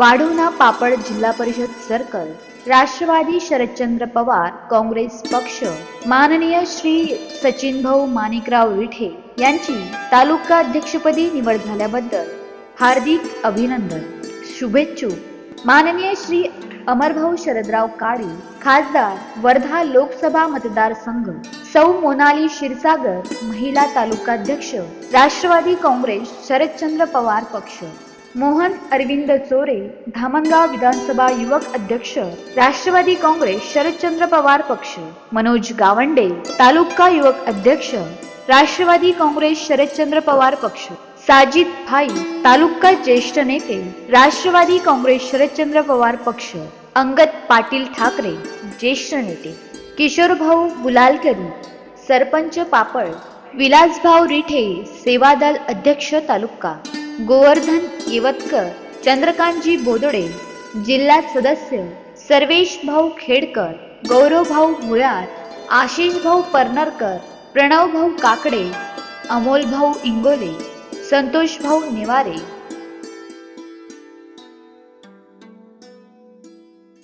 वाढोणा पापड जिल्हा परिषद circle Rashtrawadi Sharadchandra Pawar Congress पक्ष माननीय श्री सचिन भाऊ माणिकराव विठे यांची तालुका अध्यक्षपदी निवड झाल्याबद्दल हार्दिक अभिनंदन शुभेच्छुक माननीय श्री अमरभाऊ शरदराव काळे खासदार वर्धा लोकसभा मतदारसंघ सौ मोनाली क्षीरसागर महिला तालुकाध्यक्ष राष्ट्रवादी काँग्रेस शरदचंद्र पवार पक्ष. मोहन अरविंद चोरे धामणगाव विधानसभा युवक अध्यक्ष राष्ट्रवादी काँग्रेस शरदचंद्र पवार पक्ष मनोज गावंडे तालुका युवक अध्यक्ष राष्ट्रवादी काँग्रेस शरदचंद्र पवार पक्ष साजिद भाई तालुका ज्येष्ठ नेते राष्ट्रवादी काँग्रेस शरदचंद्र पवार पक्ष अंगद पाटील ठाकरे ज्येष्ठ नेते किशोरभाऊ गुलालकरी सरपंच पापड विलासभाऊ रिठे सेवादल अध्यक्ष तालुका गोवर्धन येवतकर चंद्रकांतजी बोदडे जिल्हा सदस्य सर्वेश भाऊ खेडकर गौरव भाऊ मुळार आशिष भाऊ परनरकर प्रणव भाऊ काकडे अमोल भाऊ इंगोले संतोष भाऊ नेवारे